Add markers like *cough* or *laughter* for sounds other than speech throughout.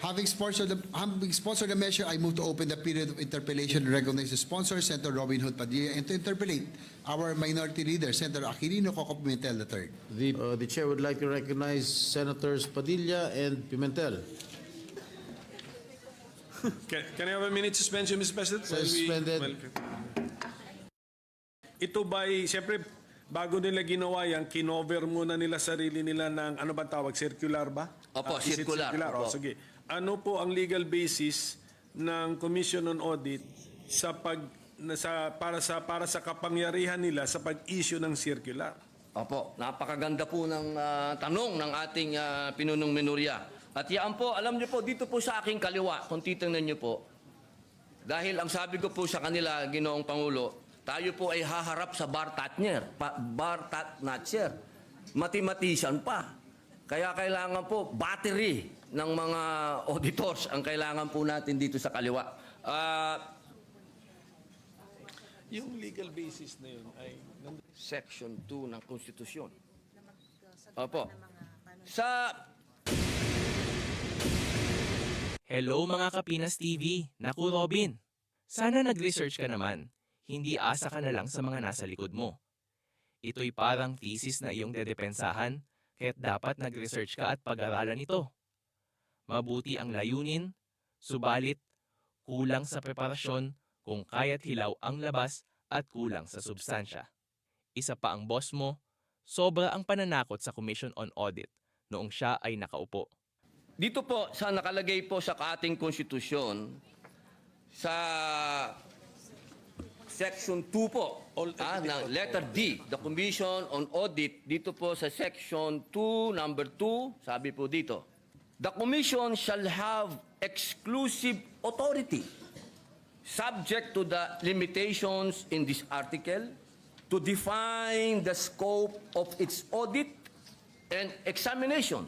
Having sponsored, the, having sponsored the measure, I move to open the period of interpellation and recognize the sponsor, Senator Robin Hood Padilla, and to interpellate our minority leader, Senator Aquilino Coco Pimentel III. The, uh, the chair would like to recognize Senators Padilla and Pimentel. Can, can I have a minute suspension, Mr. President? We- Suspended. while- Ito ba'y, siyempre, bago nila ginawa yan, kinover muna nila sarili nila ng, ano ba tawag, circular ba? Opo, is it circular, O, opo. sige. Ano po ang legal basis ng Commission on Audit sa pag sa para sa para sa kapangyarihan nila sa pag-issue ng circular? Opo, napakaganda po ng ah, tanong ng ating ah, pinunong minorya. At yan po, alam niyo po, dito po sa aking kaliwa, kung titingnan niyo po, dahil ang sabi ko po sa kanila, Ginoong Pangulo, tayo po ay haharap sa bar tatner, pa, bar tatnatcher. Mathematician pa. Kaya kailangan po battery ng mga auditors ang kailangan po natin dito sa kaliwa. Ah, Yung legal basis na yun ay Section 2 ng Konstitusyon. Opo. Sa Hello mga Kapinas TV! Naku Robin! Sana nag-research ka naman. Hindi asa ka na lang sa mga nasa likod mo. Ito'y parang thesis na iyong dedepensahan, kaya't dapat nag-research ka at pag-aralan ito. Mabuti ang layunin, subalit kulang sa preparasyon kung kaya't hilaw ang labas at kulang sa substansya. Isa pa ang boss mo, sobra ang pananakot sa Commission on Audit noong siya ay nakaupo. dito po sa nakalagay po sa ating konstitusyon sa section 2 po All- ah, na letter D the commission on audit dito po sa section 2 number 2 sabi po dito the commission shall have exclusive authority subject to the limitations in this article to define the scope of its audit and examination,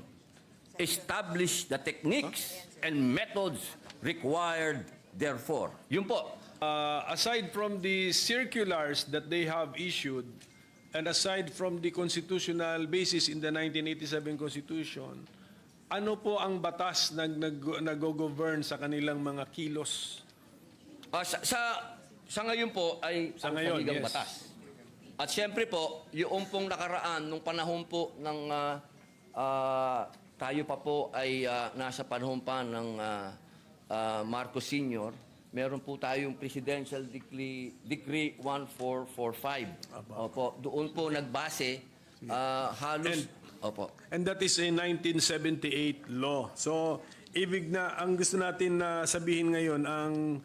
establish the techniques and methods required therefore. Yun po. Uh, aside from the circulars that they have issued, and aside from the constitutional basis in the 1987 Constitution, ano po ang batas na nag, nag-govern sa kanilang mga kilos? Ah, sa, sa, sa ngayon po ay Sa ang ngayon, yes. batas. At siyempre po, yung pong nakaraan, nung panahon po ng ah, ah, tayo pa po ay ah, nasa panahon pa ng ah, ah, Marcos Sr., meron po tayong Presidential Decree, Decree 1445. Opo, doon po nagbase ah, halos... Opo. And that is a 1978 law. So, ibig na, ang gusto natin na sabihin ngayon, ang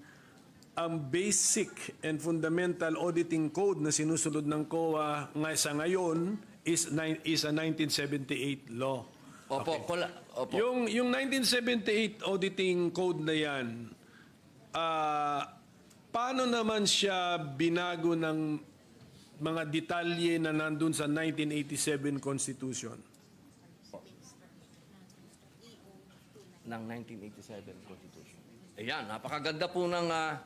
ang basic and fundamental auditing code na sinusunod ng COA nga sa ngayon is, nine- is a 1978 law. Opo, kola- opo. Yung, yung 1978 auditing code na yan, ah, paano naman siya binago ng mga detalye na nandun sa 1987 Constitution? ng 1987 Constitution. Ayan, napakaganda po ng ah,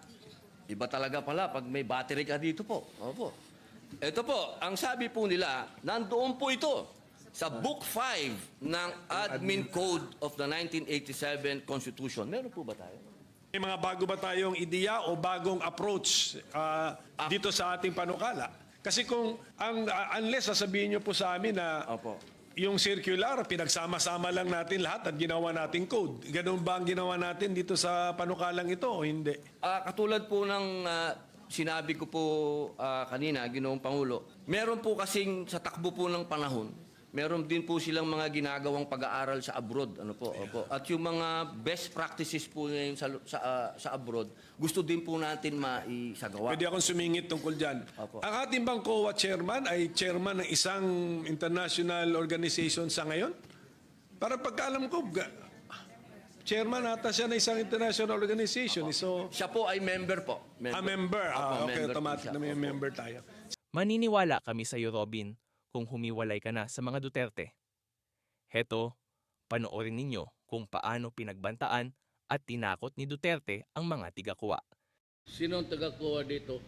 iba talaga pala pag may battery ka dito po. Opo. Ito po, ang sabi po nila, nandoon po ito sa Book 5 ng Admin Code of the 1987 Constitution. Meron po ba tayo? May mga bago ba tayong ideya o bagong approach ah, dito sa ating panukala? Kasi kung ang ah, unless sasabihin niyo po sa amin na Opo. yung circular pinagsama-sama lang natin lahat at ginawa nating code. Ganun ba ang ginawa natin dito sa panukalang ito o hindi? Ah, katulad po ng ah, sinabi ko po ah, kanina, Ginoong Pangulo, meron po kasing sa takbo po ng panahon, meron din po silang mga ginagawang pag-aaral sa abroad, ano po, opo. At yung mga best practices po ngayon sa sa, ah, sa abroad, gusto din po natin maisagawa. Pwede akong sumingit tungkol dyan. Opo. Ang ating bang COA chairman ay chairman ng isang international organization sa ngayon? Para pagkaalam ko, ga- chairman ata siya ng isang international organization. So, Siya po ay member po. a member. Ah, Opo, okay, member po automatic siya. na may Opo. member tayo. Maniniwala kami sa iyo, Robin, kung humiwalay ka na sa mga Duterte. Heto, panoorin ninyo kung paano pinagbantaan at tinakot ni Duterte ang mga tigakuwa. Sino ang taga-kuha dito?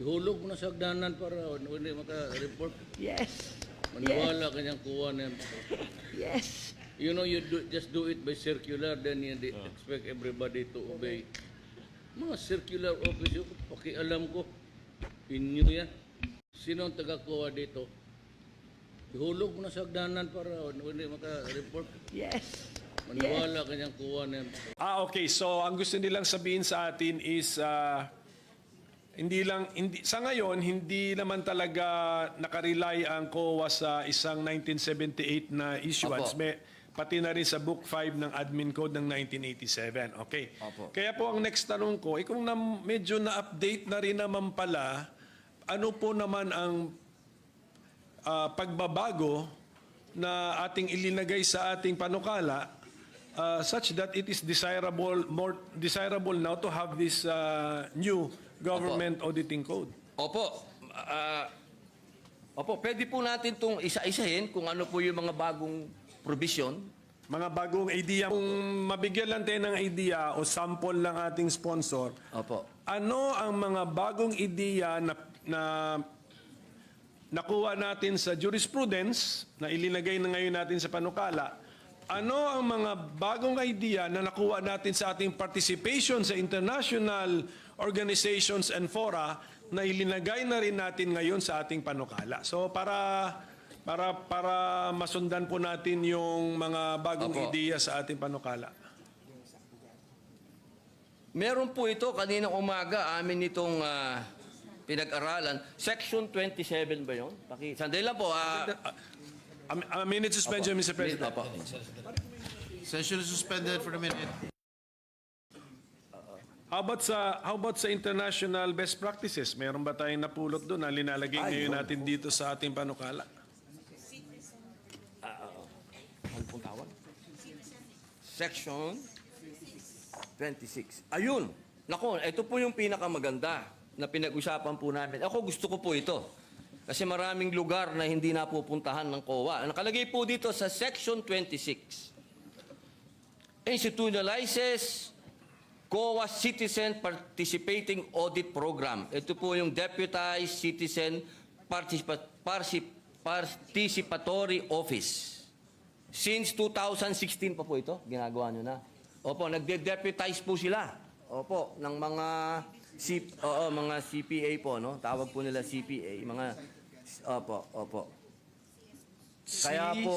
Ihulog mo na sa hagdanan para hindi maka-report. Yes. Maniwala kanyang kuha na yan. Yes. You know, you do, just do it by circular, then you di- expect everybody to obey. Mga circular office, pakialam ko, inyo yan. Sino ang taga-kuha dito? Ihulog mo na sa hagdanan para hindi maka-report. Yes. Maniwala kanyang kuha na yan. Ah, okay. So, ang gusto nilang sabihin sa atin is, ah, hindi lang, hindi, sa ngayon, hindi naman talaga nakarely ang COA sa isang 1978 na issuance. Opo. May, pati na rin sa Book 5 ng Admin Code ng 1987. Okay. Opo. Kaya po ang next tanong ko, eh, kung na, medyo na-update na rin naman pala, ano po naman ang ah, pagbabago na ating ilinagay sa ating panukala uh, such that it is desirable more desirable now to have this uh, new government auditing code. Opo. ah, opo, pwede po natin itong isa-isahin kung ano po yung mga bagong provision. Mga bagong idea, kung mabigyan lang tayo ng idea o sample ng ating sponsor, Opo. ano ang mga bagong ideya na, na nakuha natin sa jurisprudence na ilinagay na ngayon natin sa panukala? Ano ang mga bagong idea na nakuha natin sa ating participation sa international organizations and fora na ilinagay na rin natin ngayon sa ating panukala? So para para para masundan po natin yung mga bagong Opo. ideya sa ating panukala. Meron po ito kaninang umaga amin itong ah, pinag-aralan. Section 27 ba yun? Paki, sandali lang po. ah, A, a minute suspension, Mr. President. Opo. Session is suspended for a minute. How about sa how about sa international best practices? Meron ba tayong napulot doon na linalagay ngayon natin dito sa ating panukala? Ano pong tawag? Section 26. Ayun. Nako, ito po yung pinakamaganda na pinag-usapan po namin. Ako gusto ko po ito. Kasi maraming lugar na hindi napupuntahan ng COA. Nakalagay po dito sa Section 26. Institutionalizes COA Citizen Participating Audit Program. Ito po yung Deputized Citizen Participa- Parsi- Participatory Office. Since 2016 pa po ito, ginagawa nyo na. Opo, nagde-deputize po sila. Opo, ng mga C, oo, mga CPA po, no? Tawag po nila CPA, mga Opo, opo. Kaya po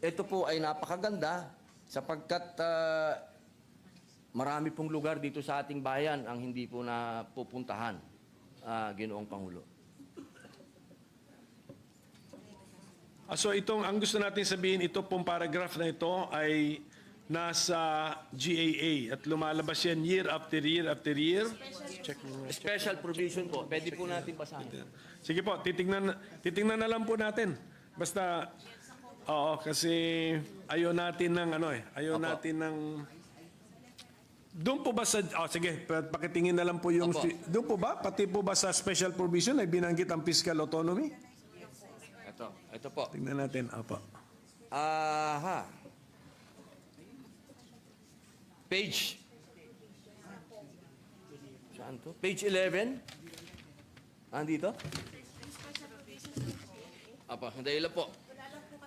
ito po ay napakaganda sapagkat ah, marami pong lugar dito sa ating bayan ang hindi po na pupuntahan, ah, Ginoong Pangulo. Ah, so itong ang gusto natin sabihin ito pong paragraph na ito ay nasa GAA at lumalabas yan year after year after year. Check mo. Special provision po, pwede po natin basahin. Sige po, titingnan titingnan na lang po natin. Basta oo kasi ayaw natin ng ano eh, ayaw Opo. natin ng doon po ba sa oh, sige, pa- pakitingin na lang po yung Opo. doon po ba pati po ba sa special provision ay binanggit ang fiscal autonomy? Ito, ito po. Tingnan natin. Opo. Aha. Page. Saan to? Page 11. Andito? Apa, lang po.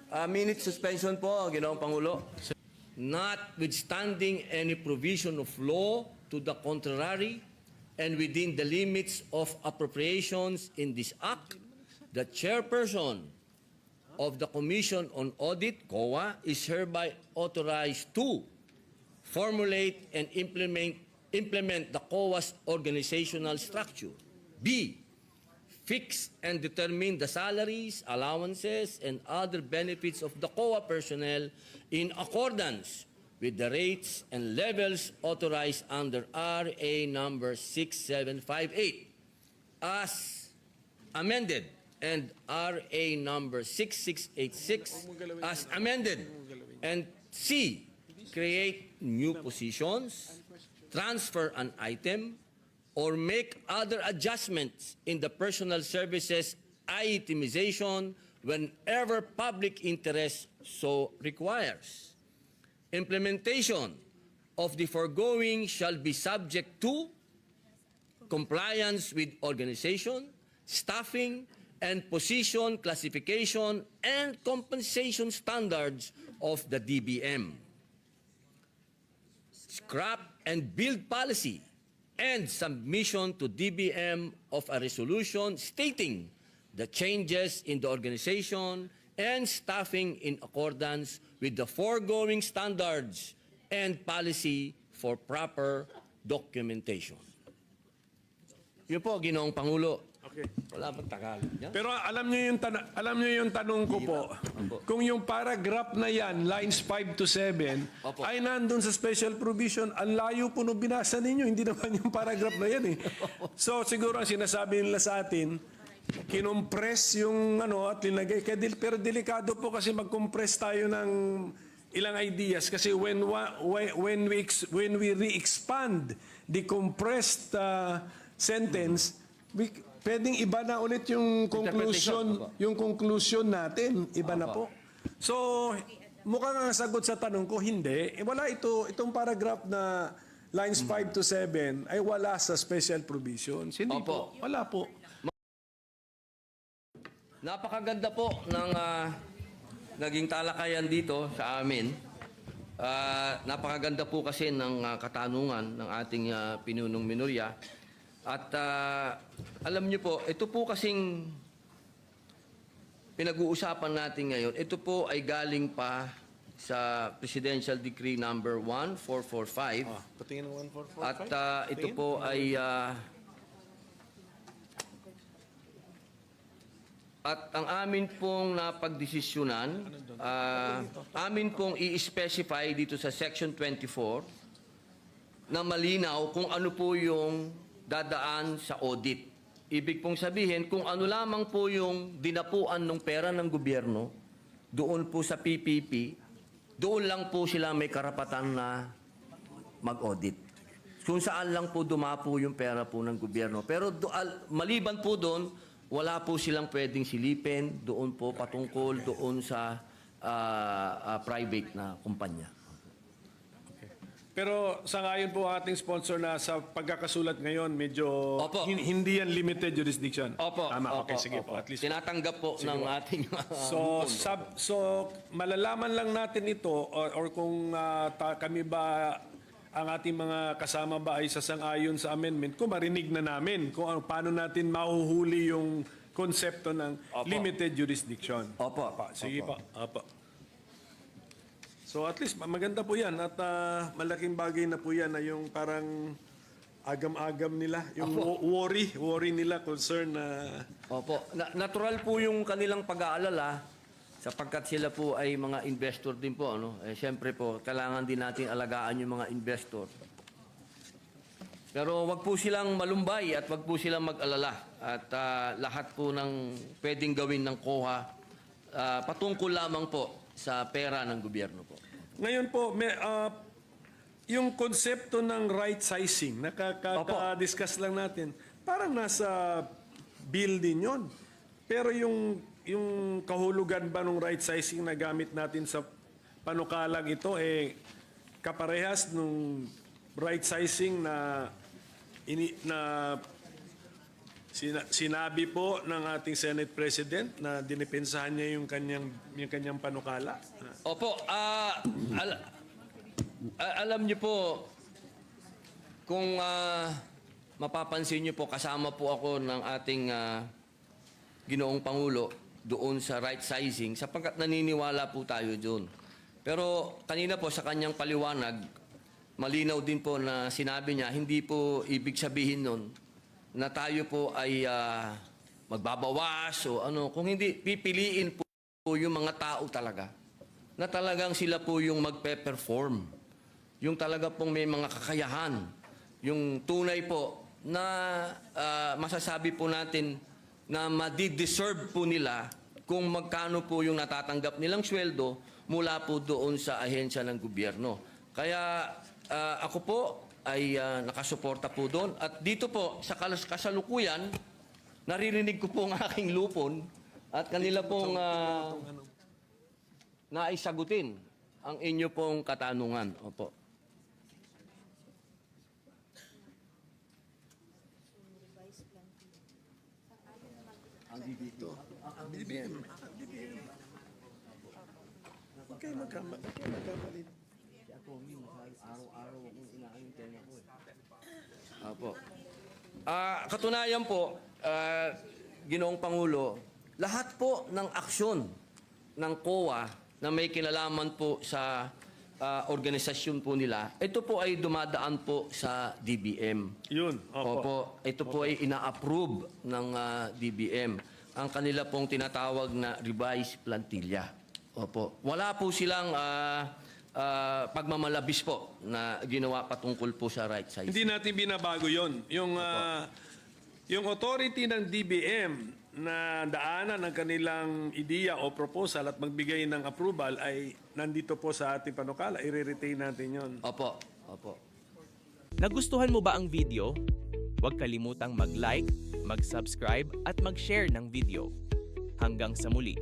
Ah, minute suspension po, Ginoong Pangulo. Notwithstanding any provision of law to the contrary and within the limits of appropriations in this act, the chairperson of the Commission on Audit, COA, is hereby authorized to formulate and implement, implement the COA's organizational structure. B. Fix and determine the salaries, allowances, and other benefits of the COA personnel in accordance with the rates and levels authorized under RA number 6758 as amended and RA number 6686 as amended. And C, create new positions, transfer an item, or make other adjustments in the personal services itemization whenever public interest so requires. Implementation of the foregoing shall be subject to compliance with organization, staffing, and position classification and compensation standards of the DBM. Scrap and build policy and submission to DBM of a resolution stating the changes in the organization and staffing in accordance with the foregoing standards and policy for proper documentation. Yun po, Ginoong Pangulo. Okay. Wala bang Tagalog yan? Pero alam niyo yung tan- alam niyo yung tanong ko po. Kung yung paragraph na yan, lines 5 to 7, Opo. ay nandun sa special provision, ang layo po nung binasa ninyo, hindi *laughs* naman yung paragraph na yan eh. So siguro ang sinasabi nila sa atin, kinompress yung ano at linagay. Kaya dil- pero delikado po kasi mag-compress tayo ng ilang ideas kasi when wa- when, when we ex- when we re-expand the compressed uh, sentence, we, pwedeng iba na ulit yung conclusion, yung conclusion natin, iba na po. So, mukhang ang sagot sa tanong ko, hindi. Eh, wala ito, itong paragraph na lines 5 to 7 ay wala sa special provisions. Hindi po. Opo. Wala po. Napakaganda po ng ah, naging talakayan dito sa amin. Ah, napakaganda po kasi ng ah, katanungan ng ating ah, pinunong minorya. At ah, alam niyo po, ito po kasing pinag-uusapan natin ngayon, ito po ay galing pa sa Presidential Decree number 1445. Patingin ng 1445. At ah, ito po ay ah, At ang amin pong napagdesisyonan, ah, amin pong i-specify dito sa Section 24 na malinaw kung ano po yung dadaan sa audit. Ibig pong sabihin, kung ano lamang po yung dinapuan ng pera ng gobyerno, doon po sa PPP, doon lang po sila may karapatan na mag-audit. Kung saan lang po dumapo yung pera po ng gobyerno. Pero do, al- maliban po doon, wala po silang pwedeng silipin doon po patungkol doon sa ah, ah, private na kumpanya. Pero sa ngayon po ating sponsor na sa pagkakasulat ngayon, medyo Opo. hin- hindi yan limited jurisdiction. Opo. Tama, okay, opo, sige opo. po. At least Tinatanggap po ng ating ah, So, sab, so malalaman lang natin ito or, or kung ah, ta- kami ba ang ating mga kasama ba ay sasang-ayon sa amendment, kung marinig na namin kung ano, paano natin mahuhuli yung konsepto ng Opo. limited jurisdiction. Opo. Sige pa. Opo. So at least ma- maganda po yan at ah, malaking bagay na po yan na yung parang agam-agam nila, yung wo- worry, worry nila, concern na Opo. Na- natural po yung kanilang pag-aalala sapagkat sila po ay mga investor din po. Ano? Eh, Siyempre po, kailangan din natin alagaan yung mga investor. Pero wag po silang malumbay at wag po silang mag-alala. At ah, lahat po ng pwedeng gawin ng COHA ah, patungkol lamang po sa pera ng gobyerno po. Ngayon po, may, ah, yung konsepto ng right sizing, nakaka-discuss lang natin, parang nasa bill din yun. Pero yung, yung kahulugan ba ng right sizing na gamit natin sa panukalang ito, eh, kaparehas nung right sizing na, ini, na Sina- sinabi po ng ating Senate President na dinipensahan niya yung kanyang yung kanyang panukala. Opo, ah, al- alam niyo po, kung ah, mapapansin niyo po, kasama po ako ng ating ah, ginoong Pangulo doon sa right sizing sapagkat naniniwala po tayo doon. Pero kanina po sa kanyang paliwanag, malinaw din po na sinabi niya, hindi po ibig sabihin nun na tayo po ay ah, magbabawas o ano. Kung hindi, pipiliin po yung mga tao talaga na talagang sila po yung magpe-perform. Yung talaga pong may mga kakayahan. Yung tunay po na ah, masasabi po natin na madi-deserve po nila kung magkano po yung natatanggap nilang sweldo mula po doon sa ahensya ng gobyerno. Kaya ah, ako po ay ah, nakasuporta po doon. At dito po sa kasalukuyan, naririnig ko po ang aking lupon at kanila pong ah, naisagutin ang inyo pong katanungan. Opo. Apo. Ah, katunayan po, ah, Ginoong Pangulo, lahat po ng aksyon ng COA na may kinalaman po sa ah, organisasyon po nila, ito po ay dumadaan po sa DBM. Yun, opo. Opo, ito po ay ina-approve ng ah, DBM. Ang kanila pong tinatawag na revised plantilla. Opo. Wala po silang ah, ah, pagmamalabis po na ginawa patungkol po sa right size. Hindi natin binabago yon. Yung, ah, yung authority ng DBM na daanan ng kanilang ideya o proposal at magbigay ng approval ay nandito po sa ating panukala. I-retain natin yon. Opo. Opo. Nagustuhan mo ba ang video? Huwag kalimutang mag-like, mag-subscribe at mag-share ng video. Hanggang sa muli.